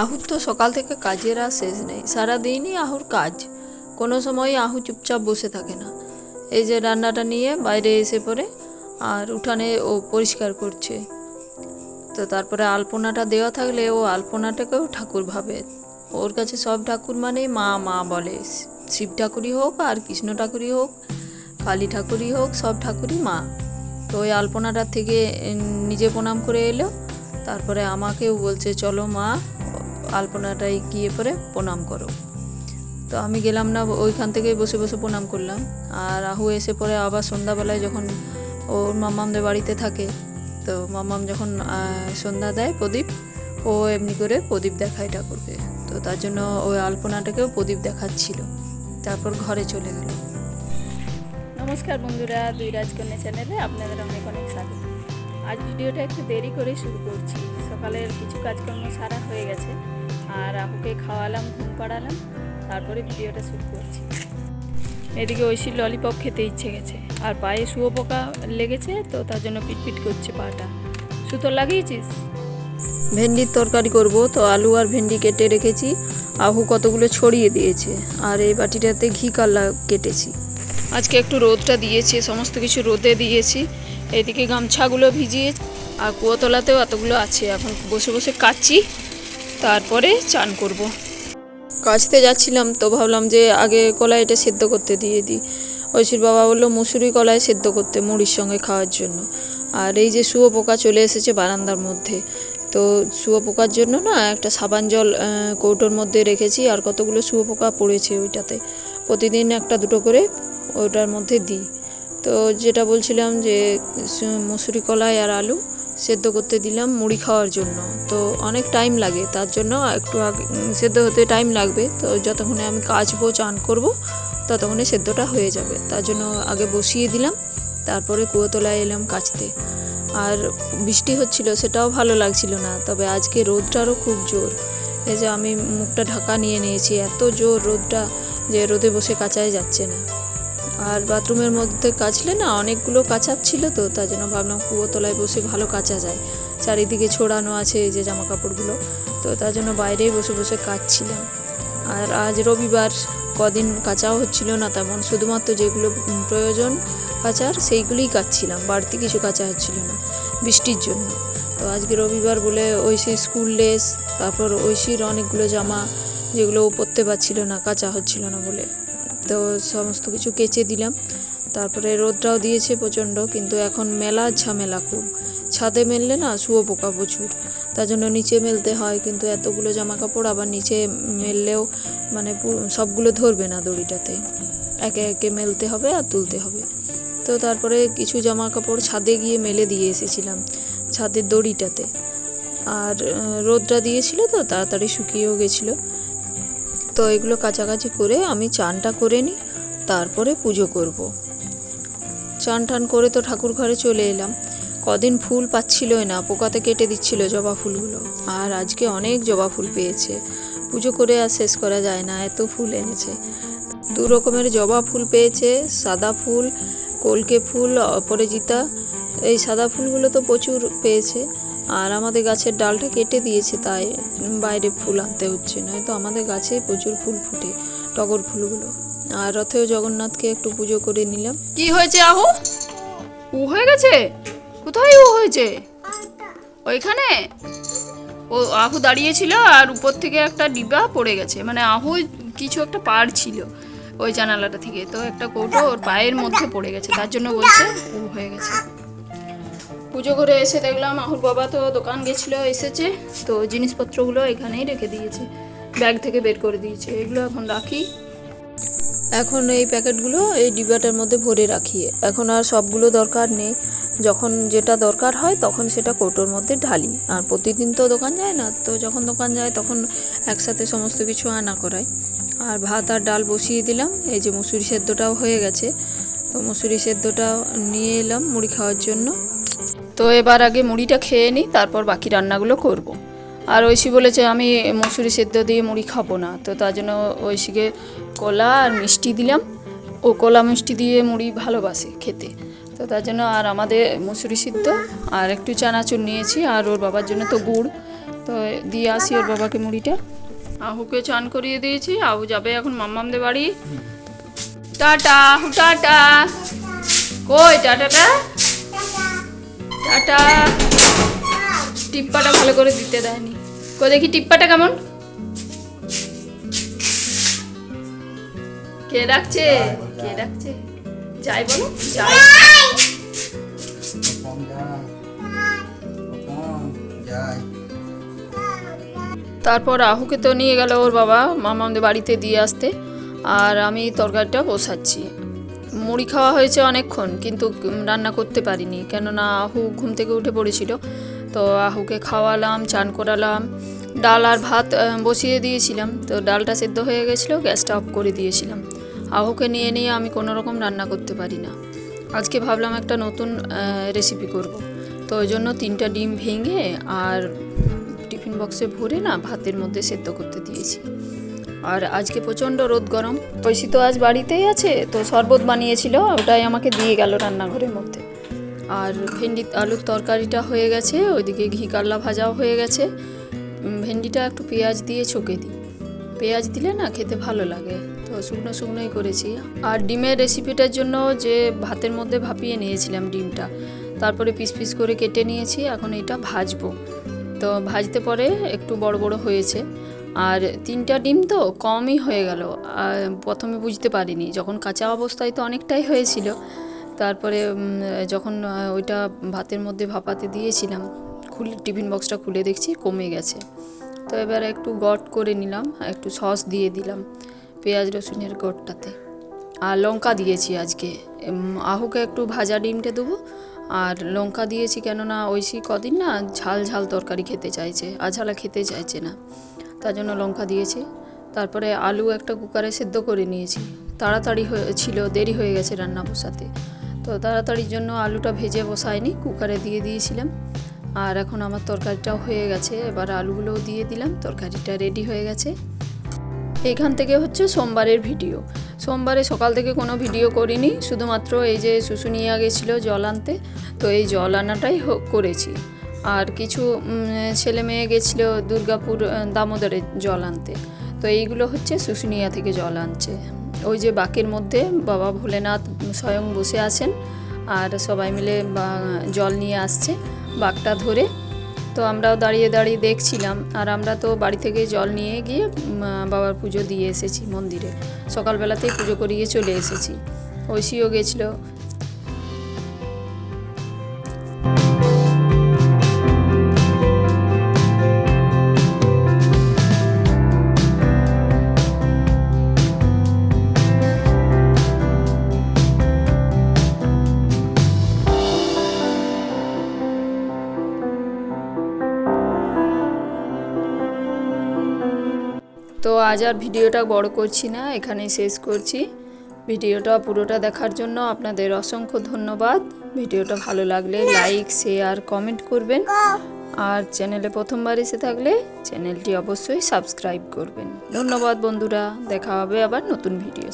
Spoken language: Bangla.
আহুর তো সকাল থেকে কাজের আর শেষ নেই। সারাদিনই আহুর কাজ। কোনো সময় আহু চুপচাপ বসে থাকে না। এই যে রান্নাটা নিয়ে বাইরে এসে পড়ে আর উঠানে ও পরিষ্কার করছে। তো তারপরে আলপনাটা দেওয়া থাকলে ও আলপনাটাকেও ঠাকুর ভাবে। ওর কাছে সব ঠাকুর মানে মা মা বলে। শিব ঠাকুরই হোক আর কৃষ্ণ ঠাকুরই হোক, কালী ঠাকুরই হোক, সব ঠাকুরই মা। তো ওই আলপনাটার থেকে নিজে প্রণাম করে এলো। তারপরে আমাকেও বলছে, চলো মা আলপনাটাই গিয়ে পরে প্রণাম করো। তো আমি গেলাম না, ওইখান থেকেই বসে বসে প্রণাম করলাম। আর রাহু এসে পরে আবার সন্ধ্যাবেলায় যখন ওর মামামদের বাড়িতে থাকে, তো মামাম যখন সন্ধ্যা দেয় প্রদীপ, ও এমনি করে প্রদীপ দেখায় ঠাকুরকে। তো তার জন্য ওই আলপনাটাকেও প্রদীপ দেখাচ্ছিল। তারপর ঘরে চলে গেল। নমস্কার বন্ধুরা, দুই রাজকন্যা চ্যানেলে আপনাদের অনেক অনেক স্বাগত। আজ ভিডিওটা একটু দেরি করে শুরু করছি। সকালের কিছু কাজকর্ম সারা হয়ে গেছে। আর আহুকে খাওয়ালাম ঘুম পাড়ালাম তারপরে ভিডিওটা শুরু করছি। এদিকে ঐশীর ললিপপ খেতে ইচ্ছে গেছে। আর পায়ে শুয়োপোকা লেগেছে তো তার জন্য পিটপিট করছে পাটা। সুতো লাগিয়েছিস? ভেন্ডির তরকারি করব তো আলু আর ভেন্ডি কেটে রেখেছি। আহু কতগুলো ছড়িয়ে দিয়েছে আর এই বাটিটাতে ঘি কাল্লা কেটেছি। আজকে একটু রোদটা দিয়েছে সমস্ত কিছু রোদে দিয়েছি। এদিকে গামছাগুলো ভিজিয়ে আর কুয়োতলাতেও এতগুলো আছে। এখন বসে বসে কাচ্ছি, তারপরে চান করব। কাচতে যাচ্ছিলাম তো ভাবলাম যে আগে কলাই এটা সেদ্ধ করতে দিয়ে দিই। ঐশীর বাবা বলল, মুসুরি কলাই সেদ্ধ করতে মুড়ির সঙ্গে খাওয়ার জন্য। আর এই যে শুয়োপোকা চলে এসেছে বারান্দার মধ্যে। তো শুয়োপোকার জন্য না একটা সাবান জল কৌটোর মধ্যে রেখেছি আর কতগুলো শুয়োপোকা পড়েছে ওইটাতে। প্রতিদিন একটা দুটো করে ওইটার মধ্যে দিই। তো যেটা বলছিলাম যে মুসুরি কলাই আর আলু সেদ্ধ করতে দিলাম মুড়ি খাওয়ার জন্য। তো অনেক টাইম লাগে, তার জন্য একটু আগে সেদ্ধ হতে টাইম লাগবে। তো যতক্ষণে আমি কাচবো, চান করব, ততক্ষণে সেদ্ধটা হয়ে যাবে। তার জন্য আগে বসিয়ে দিলাম, তারপরে কুয়োতলায় এলাম কাচতে। আর বৃষ্টি হচ্ছিল, সেটাও ভালো লাগছিল না। তবে আজকে রোদটারও খুব জোর। এই যে আমি মুখটা ঢাকা নিয়ে নিয়েছি, এত জোর রোদটা যে রোদে বসে কাচাই যাচ্ছে না। আর বাথরুমের মধ্যে কাচলে না অনেকগুলো কাচার ছিল তো, তার জন্য ভাবলাম কুয়োতলায় বসে ভালো কাচা যায়। চারিদিকে ছড়ানো আছে এই যে জামা কাপড়গুলো তো তার জন্য বাইরেই বসে বসে কাচছিলাম। আর আজ রবিবার কদিন কাচাও হচ্ছিল না তেমন, শুধুমাত্র যেগুলো প্রয়োজন কাচার সেইগুলোই কাচছিলাম, বাড়তি কিছু কাচা হচ্ছিল না বৃষ্টির জন্য। তো আজকে রবিবার বলে ঐশী স্কুল ড্রেস, তারপর ঐশীর অনেকগুলো জামা যেগুলো পরতে পারছিল না, কাচা হচ্ছিল না বলে। তো সমস্ত কিছু কেচে দিলাম। তারপরে রোদটাও দিয়েছে প্রচণ্ড, কিন্তু এখন মেলা ঝামেলা খুব। ছাদে মেললে না শুয়ো পোকা প্রচুর, তার জন্য নিচে মেলতে হয়, কিন্তু এতগুলো জামা কাপড় আবার নিচে মেললেও মানে সবগুলো ধরবে না দড়িটাতে। একে একে মেলতে হবে আর তুলতে হবে। তো তারপরে কিছু জামা কাপড় ছাদে গিয়ে মেলে দিয়ে এসেছিলাম, ছাদের দড়িটাতে। আর রোদটা দিয়েছিল তো, তাড়াতাড়ি শুকিয়েও গেছিল। তো এগুলো কাছাকাছি করে আমি চানটা করে নিই, তারপরে পুজো করব। চান টান করে তো ঠাকুর ঘরে চলে এলাম। কদিন ফুল পাচ্ছিলই না, পোকাতে কেটে দিচ্ছিল জবা ফুলগুলো। আর আজকে অনেক জবা ফুল পেয়েছে। পুজো করে আর শেষ করা যায় না, এত ফুল এনেছে। দু রকমের জবা ফুল পেয়েছে, সাদা ফুল, কলকে ফুল, অপরাজিতা, এই সাদা ফুলগুলো তো প্রচুর পেয়েছে। আর আমাদের গাছের ডালটা কেটে দিয়েছে, তাই বাইরে ফুল আনতে হচ্ছে। নয়তো আমাদের গাছে প্রচুর ফুল ফুটে, টগর ফুলগুলো। আর রথেও জগন্নাথকে একটু পুজো করে নিলাম। কি হয়েছে, আহু? উ হয়ে গেছে? কোথায় উ হয়েছে? ওইখানে? ও, আহু দাঁড়িয়েছিল আর উপর থেকে একটা ডিবা পড়ে গেছে। মানে আহু কিছু একটা পার ছিল ওই জানালাটা থেকে। তো একটা কৌটো ওর পায়ের মধ্যে পড়ে গেছে। তার জন্য বলছে উ হয়ে গেছে। পুজো করে এসে দেখলাম আহুর বাবা তো দোকান গেছিল, এসেছে। তো জিনিসপত্রগুলো এখানেই রেখে দিয়েছে। ব্যাগ থেকে বের করে দিয়েছে। এগুলো এখন রাখি। এখন এই প্যাকেটগুলো এই ডিবাটার মধ্যে ভরে রাখি। এখন আর সবগুলো দরকার নেই। যখন যেটা দরকার হয় তখন সেটা কৌটোর মধ্যে ঢালি। আর প্রতিদিন তো দোকান যায় না। তো যখন দোকান যায় তখন একসাথে সমস্ত কিছু আনা করায় আর ভাত আর ডাল বসিয়ে দিলাম। এই যে মুসুরি সেদ্ধটাও হয়ে গেছে। তো মুসুরি সেদ্ধটা নিয়ে এলাম মুড়ি খাওয়ার জন্য। তো এবার আগে মুড়িটা খেয়ে নিই, তারপর বাকি রান্নাগুলো করব। আর ঐশী বলেছে, আমি মুসুরি সেদ্ধ দিয়ে মুড়ি খাব না। তো তার জন্য ঐশীকে কলা আর মিষ্টি দিলাম। ও কলা মিষ্টি দিয়ে মুড়ি ভালোবাসে খেতে। তো তার জন্য আর আমাদের মুসুরি সিদ্ধ আর একটু চানাচুর নিয়েছি, আর ওর বাবার জন্য তো গুড়। তো দিয়ে আসি ওর বাবাকে মুড়িটা। আহুকে চান করিয়ে দিয়েছি, আহু যাবে এখন মাম্মামদের বাড়ি। Ta ta ta ta. কই টাটাটা টাটা টিপ্পাটা ভালো করে দিতে দেয়নি। কো দেখি টিপ্পাটা কেমন? কে ডাকছে? কে ডাকছে? যাই বলো, যাই। তারপর আহুকে তো নিয়ে গেল ওর বাবা মামাদের বাড়িতে দিয়ে আসতে। আর আমি তরকারিটা বসাচ্ছি। মুড়ি খাওয়া হয়েছে অনেকক্ষণ, কিন্তু রান্না করতে পারিনি। কেননা আহু ঘুম থেকে উঠে পড়েছিল, তো আহুকে খাওয়ালাম, চান করালাম। ডাল আর ভাত বসিয়ে দিয়েছিলাম, তো ডালটা সেদ্ধ হয়ে গেছিল, গ্যাসটা অফ করে দিয়েছিলাম। আহুকে নিয়ে নিয়ে আমি কোনো রকম রান্না করতে পারি না। আজকে ভাবলাম একটা নতুন রেসিপি করব। তো ওই জন্য তিনটা ডিম ভেঙে আর টিফিন বক্সে ভরে না ভাতের মধ্যে সেদ্ধ করতে দিয়েছি। আর আজকে প্রচণ্ড রোদ গরম। ঐশী তো আজ বাড়িতেই আছে, তো শরবত বানিয়েছিল, ওটাই আমাকে দিয়ে গেল রান্নাঘরের মধ্যে। আর ভেন্ডি, আলুর তরকারিটা হয়ে গেছে, ওইদিকে ঘি কাল্লা ভাজাও হয়ে গেছে। ভেন্ডিটা একটু পেঁয়াজ দিয়ে ছকে দিই। পেঁয়াজ দিলে না খেতে ভালো লাগে, তো শুকনো শুকনোই করেছি। আর ডিমের রেসিপিটার জন্য যে ভাতের মধ্যে ভাপিয়ে নিয়েছিলাম ডিমটা, তারপরে পিস পিস করে কেটে নিয়েছি, এখন এটা ভাজবো। তো ভাজতে পরে একটু বড় বড় হয়েছে। আর তিনটা ডিম তো কমই হয়ে গেল। প্রথমে বুঝতে পারিনি, যখন কাঁচা অবস্থায় তো অনেকটাই হয়েছিল। তারপরে যখন ওইটা ভাতের মধ্যে ভাপাতে দিয়েছিলাম, খুলে, টিফিন বক্সটা খুলে দেখছি কমে গেছে। তো এবার একটু গট করে নিলাম, একটু সস দিয়ে দিলাম পেঁয়াজ, রসুনের গটটাতে। আর লঙ্কা দিয়েছি আজকে। আহুকে একটু ভাজা ডিমটা দেবো। আর লঙ্কা দিয়েছি কেননা ঐশী কদিন না ঝাল ঝাল তরকারি খেতে চাইছে, আঝালা খেতে চাইছে না। তার জন্য লঙ্কা দিয়েছি। তারপরে আলু একটা কুকারে সেদ্ধ করে নিয়েছি। তাড়াতাড়ি ছিল দেরি হয়ে গেছে রান্না বসাতে। তো তাড়াতাড়ির জন্য আলুটা ভেজে বসাইনি, কুকারে দিয়ে দিয়েছিলাম। আর এখন আমার তরকারিটাও হয়ে গেছে, এবার আলুগুলোও দিয়ে দিলাম, তরকারিটা রেডি হয়ে গেছে। এখান থেকে হচ্ছে সোমবারের ভিডিও। সোমবারে সকাল থেকে কোনো ভিডিও করিনি, শুধুমাত্র এই যে শুশুনিয়া গেছিল জল আনতে, তো এই জল আনাটাই করেছি। আর কিছু ছেলে মেয়ে গেছিল দুর্গাপুর আহ, দামোদরে জল আনতে। তো এইগুলো হচ্ছে শুশুনিয়া থেকে জল আনছে। ওই যে বাকের মধ্যে বাবা ভোলেনাথ স্বয়ং বসে আছেন আর সবাই মিলে জল নিয়ে আসছে বাঘটা ধরে। তো আমরাও দাঁড়িয়ে দাঁড়িয়ে দেখছিলাম আর আমরা তো বাড়ি থেকে জল নিয়ে গিয়ে বাবার পুজো দিয়ে এসেছি মন্দিরে। সকালবেলাতেই পুজো করিয়ে চলে এসেছি। ঐশীও গেছিল আজ আর ভিডিওটা বড় করছি না, এখানেই শেষ করছি। ভিডিওটা পুরোটা দেখার জন্য আপনাদের অসংখ্য ধন্যবাদ। ভিডিওটা ভালো লাগলে লাইক, শেয়ার, কমেন্ট করবেন। আর চ্যানেলে প্রথমবার এসে থাকলে চ্যানেলটি অবশ্যই সাবস্ক্রাইব করবেন। ধন্যবাদ বন্ধুরা, দেখা হবে আবার নতুন ভিডিও